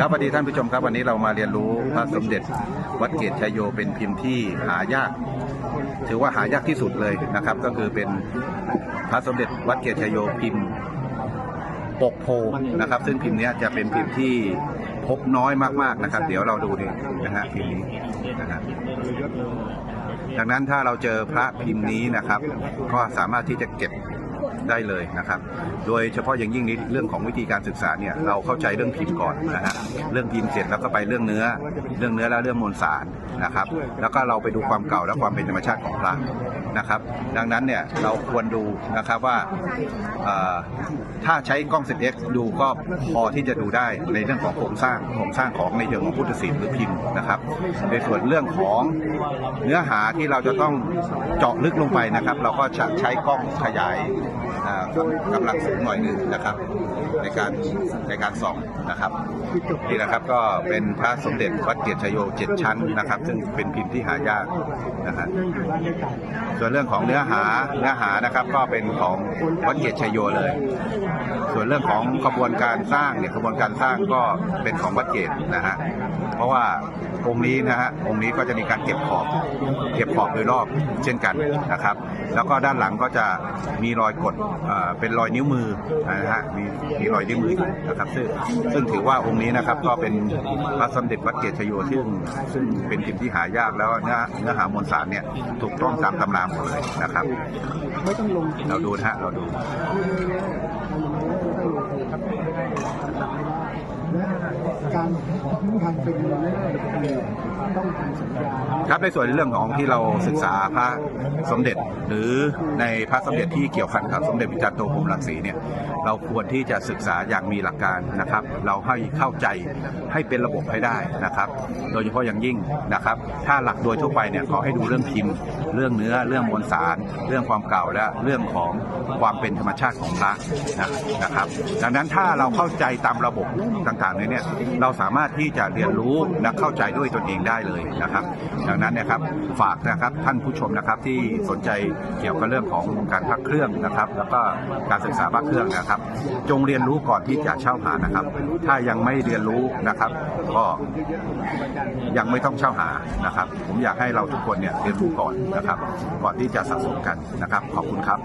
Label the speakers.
Speaker 1: ครับสวัสดีท่านผู้ชมครับวันนี้เรามาเรียนรู้พระสมเด็จวัดเกตชัยโยเป็นพิมพ์ที่หายาก ถือว่าหายากที่สุดเลยนะครับ ก็คือเป็นพระสมเด็จวัดเกตชัยโยพิมพ์ปกโพนะครับ ซึ่งพิมพ์นี้จะเป็นพิมพ์ที่พบน้อยมากๆนะครับ เดี๋ยวเราดูนี่นะฮะพิมพ์นี้นะครับดังนั้นถ้าเราเจอพระพิมพ์นี้นะครับ ก็สามารถที่จะเก็บ ได้เลยนะครับ โดยเฉพาะอย่างยิ่งนี้เรื่องของวิธีการศึกษาเนี่ยเราเข้าใจเรื่องพิมพ์ก่อนนะฮะเรื่องพิมพ์เสร็จแล้วก็ไปเรื่องเนื้อ เรื่องเนื้อแล้วเรื่องมวลสาร นะครับ แล้วก็เราไปดูความเก่าและความเป็นธรรมชาติของพระนะครับ ดังนั้นเนี่ยเราควรดูนะครับว่าถ้าใช้กล้อง 10x ดูก็พอที่จะดูได้ในเรื่องของโครงสร้างโครงสร้างของในเชิงของพุทธศิลป์หรือพิมพ์นะครับ ในส่วนเรื่องของเนื้อหาที่เราจะต้องเจาะลึกลงไปนะครับ เราก็จะใช้กล้องขยายกำลังสูงหน่อยหนึ่งนะครับ ในการในการส่องนะครับนี่นะครับก็เป็นพระสมเด็จวัดเกียรติชโยเจ็ดชั้นนะครับซึ่งเป็นพิมพ์ที่หายากนะฮะส่วนเรื่องของเนื้อหาเนื้อหานะครับก็เป็นของวัดเกียรติชโยเลย ส่วนเรื่องของกระบวนการสร้างเนี่ยกระบวนการสร้างก็เป็นของวัดเกตนะฮะเพราะว่าองค์นี้นะฮะองค์นี้ก็จะมีการเก็บขอบเก็บขอบโดยรอบเช่นกันนะครับ แล้วก็ด้านหลังก็จะมีรอยกดเป็นรอยนิ้วมือนะฮะมีมีรอยนิ้วมือนะครับซึ่งซึ่งถือว่าองค์นี้นะครับก็เป็นพระสมเด็จวัดเกตชโยซึ่งซึ่งเป็นพิมพ์ที่หายากแล้วเนื้อเนื้อหามวลสารเนี่ยถูกต้องตามตำราหมดเลยนะครับ
Speaker 2: ไม่ต้องลง
Speaker 1: เราดูนะฮะเราดู
Speaker 2: การการเป็นต้องทำสัญญา
Speaker 1: ครับในส่วนเรื่องของที่เราศึกษาพระสมเด็จ หรือในพระสมเด็จที่เกี่ยวพันกับสมเด็จพระจันทร์โตพรหมรังสีเนี่ยเราควรที่จะศึกษาอย่างมีหลักการนะครับ เราให้เข้าใจให้เป็นระบบให้ได้นะครับ โดยเฉพาะอย่างยิ่งนะครับ ถ้าหลักโดยทั่วไปเนี่ยขอให้ดูเรื่องพิมพ์ เรื่องเนื้อเรื่องมวลสาร เรื่องความเก่าและเรื่องของความเป็นธรรมชาติของพระนะนะครับ ดังนั้นถ้าเราเข้าใจตามระบบต่างๆเนี่ยเราสามารถที่จะเรียนรู้และเข้าใจด้วยตนเองได้เลยนะครับ ดังนั้นนะครับฝากนะครับท่านผู้ชมนะครับที่สนใจเกี่ยวกับเรื่องของการพักเครื่องนะครับ แล้วก็การศึกษาพักเครื่องนะครับ จงเรียนรู้ก่อนที่จะเช่าหานะครับ ถ้ายังไม่เรียนรู้นะครับ ก็ยังไม่ต้องเช่าหานะครับ ผมอยากให้เราทุกคนเนี่ยเรียนรู้ก่อนครับ ก่อนที่จะสะสมกันนะครับ ขอบคุณครับ